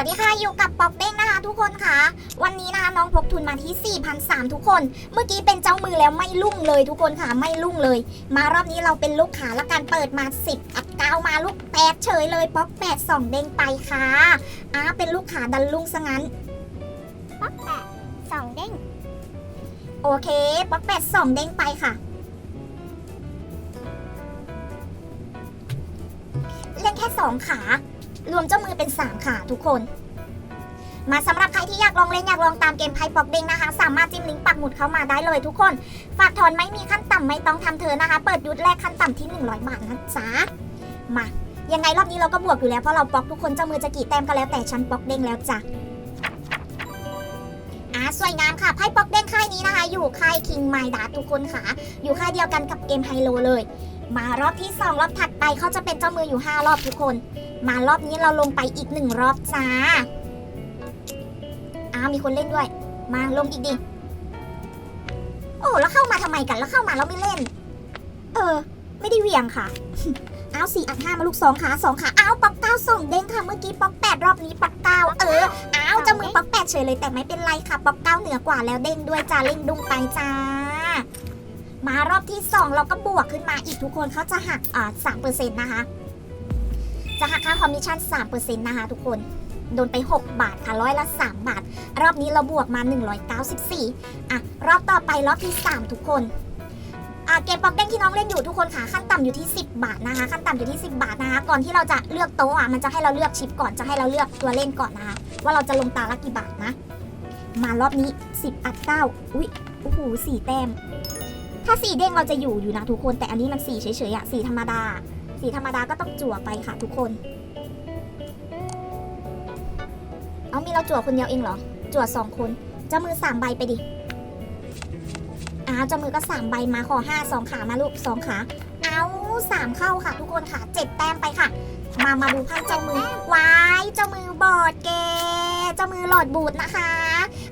สวัสดีค่ะอยู่กับป๊อกเด้งนะคะทุกคนค่ะ วันนี้นะคะน้องพกทุนมาที่4,300ทุกคน เมื่อกี้เป็นเจ้ามือแล้วไม่ลุ่งเลยทุกคนค่ะไม่ลุ่งเลย มารอบนี้เราเป็นลูกขาและการเปิดมา 10 อัดเก้ามาลูกแปดเฉยเลยป๊อกแปดสองเด้งไปค่ะอ้าเป็นลูกขาดันลุ่งซะงั้นป๊อกแปดสองเด้งโอเคป๊อกแปดสองเด้งไปค่ะเล่นแค่2ขา รวมเจ้ามือเป็น 3 ขาทุกคน มาสำหรับใครที่อยากลองเล่นอยากลองตามเกมไพ่ปอกเด้งนะคะ สามารถจิ้มลิงก์ปักหมุดเข้ามาได้เลยทุกคน ฝากถอนไม่มีขั้นต่ำไม่ต้องทำเธอนะคะ เปิดยุทธแรกขั้นต่ำที่ 100 บาทนะจ๊ะมายังไงรอบนี้เราก็บวกอยู่แล้วเพราะเราปอกทุกคนเจ้ามือจะกี่แต้มก็แล้วแต่ฉันปอกเด้งแล้วจ้ะอ่าสวยงามค่ะไพ่ปอกเด้งค่ายนี้นะคะ อยู่ค่ายคิงไมดาทุกคนค่ะ อยู่ค่ายเดียวกันกับเกมไฮโลเลย มารอบที่ 2 รอบถัดไปเขาจะเป็นเจ้ามืออยู่ 5 รอบทุกคน มารอบนี้เราลงไปอีก1รอบจ้า อ้าว มีคนเล่นด้วย มาลงอีกดิ โอ้แล้วเข้ามาทำไมกัน แล้วเข้ามาแล้วไม่เล่น เออ ไม่ได้เหวี่ยงค่ะ อ้าวสี่อัดห้ามาลูกสองขาสองขาอ้าวป๊อกเก้าส่งเด้งค่ะเมื่อกี้ป๊อกแปดรอบนี้ป๊อกเก้าเออ อ้าวจ้ามือป๊อกแปดเฉยเลยแต่ไม่เป็นไรค่ะป๊อกเก้าเหนือกว่าแล้วเด้งด้วยจ้าเล่งดุ้งไปจ้ามารอบที่ 2 เราก็บวกขึ้นมาอีกทุกคนเขาจะหักอ่าสามเปอร์เซ็นต์นะคะ จะหักค่าคอมมิชชั่นสามเปอร์เซ็นต์นะคะทุกคน โดนไป 6 บาทค่ะร้อยละ 3 บาท รอบนี้เราบวกมา 194 อะ รอบต่อไปรอบที่ 3 ทุกคนอะเกมป๊อกเด้งที่น้องเล่นอยู่ทุกคนค่ะขั้นต่ำอยู่ที่ 10 บาทนะคะ ขั้นต่ำอยู่ที่ 10 บาทนะคะก่อนที่เราจะเลือกโต๊ะอะมันจะให้เราเลือกชิปก่อนจะให้เราเลือกตัวเล่นก่อนนะคะว่าเราจะลงตาละกี่บาทนะ มารอบนี้ 10 อัด9อุ๊ยโอ้โหสี่แต้ม ถ้าสี่เด้งเราจะอยู่อยู่นะทุกคนแต่อันนี้มันสี่เฉยๆอะสี่ธรรมดา สีธรรมดาก็ต้องจั่วไปค่ะทุกคน เอามีเราจั่วคนเดียวเองเหรอ จั่วสองคนเจ้ามือสามใบไปดิอ้าวเจ้ามือก็สามใบมาขอห้าสองขามาลูกสองขา เอาสามเข้าค่ะ ทุกคนค่ะเจ็ดแต้มไปค่ะ มามาดูไพ่เจ้ามือวายเจ้ามือบอดเกเจ้ามือหลอดบูดนะคะ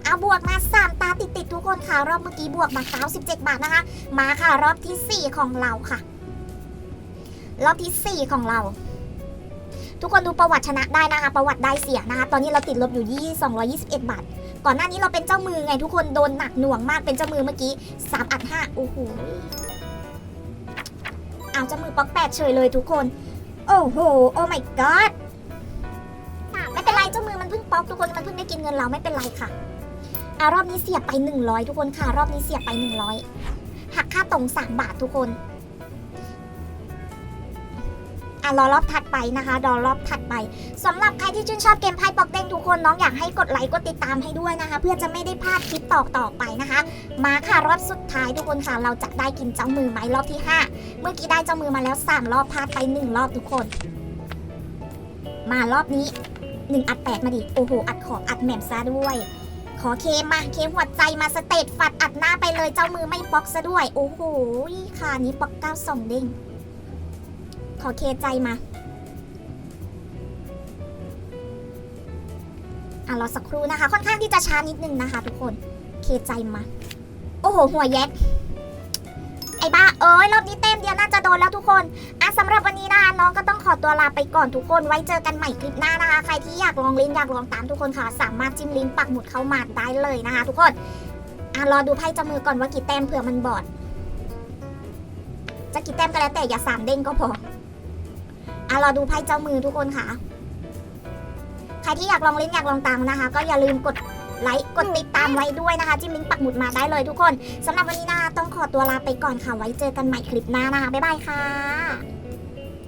เอาบวกมา3ตาติดๆทุกคนค่ะรอบเมื่อกี้บวกมา97บเจ็ดบาทนะคะ มาค่ะรอบที่สี่ของเราค่ะ รอบทีสี่ 4 ของเรา ทุกคนดูประวัติชนะได้นะคะ ประวัติได้เสียนะคะ ตอนนี้เราติดลบอยู่ยี่221 บาท ก่อนหน้านี้เราเป็นเจ้ามือไงทุกคนโดนหนักหน่วงมากเป็นเจ้ามือเมื่อกี้3อัด5โอ้โหเอาเจ้ามือป๊อกแปดเฉยเลยทุกคน โอ้โห โอ้ my god ไม่เป็นไรเจ้ามือมันเพิ่งป๊อกทุกคนมันเพิ่งได้กินเงินเราไม่เป็นไรค่ะอะรอบนี้เสียไป 100 ทุกคนค่ะ รอบนี้เสียไป 100หักค่าตรง3บาททุกคน อะรอรอบถัดไปนะคะ รอรอบถัดไปสำหรับใครที่ชื่นชอบเกมไพ่ปอกเด้งทุกคนน้องอยากให้กดไลค์กดติดตามให้ด้วยนะคะ เพื่อจะไม่ได้พลาดคลิปต่อต่อไปนะคะ มาค่ะรอบสุดท้ายทุกคนค่ะเราจะได้กินเจ้ามือไหมรอบที่ 5 เมื่อกี้ได้เจ้ามือมาแล้ว 3 รอบพลาดไป 1 รอบทุกคน มารอบนี้ 1 อัดแปดมาดิโอ้โหอัดขอบอัดแหม่มซะด้วยขอเคมาเคหัวใจมาสเตตฝัดอัดหน้าไปเลยเจ้ามือไม่บล็อกซะด้วย โอ้โหค่ะนี้บล็อกเก้าสองเด้ง อเคใจมา อะรอสักครู่นะคะ ค่อนข้างที่จะช้านิดนึงนะคะ ทุกคน เคใจมา โอ้โห หัวแยกไอ้บ้า เอ้ย รอบนี้เต็มเดียวน่าจะโดนแล้วทุกคน อะสำหรับวันนี้นะคะน้องก็ต้องขอตัวลาไปก่อนทุกคน ไว้เจอกันใหม่คลิปหน้านะคะ ใครที่อยากลองเล่นอยากลองตามทุกคนค่ะ สามารถจิ้มลิงก์ปักหมุดเข้ามาได้เลยนะคะ ทุกคน อะรอดูไพ่จมือก่อนว่ากี่แต้มเผื่อมันบอดจะกี่แต้มก็แล้วแต่อย่าสามเด้งก็พอ อะรอดูไพ่เจ้ามือทุกคนค่ะ ใครที่อยากลองเล่นอยากลองตามนะคะ ก็อย่าลืมกดไลค์กดติดตามไว้ด้วยนะคะ จิ้มลิงก์ปักหมุดมาได้เลยทุกคนสำหรับวันนี้นะคะต้องขอตัวลาไปก่อนค่ะไว้เจอกันใหม่คลิปหน้านะคะบ๊ายบายค่ะ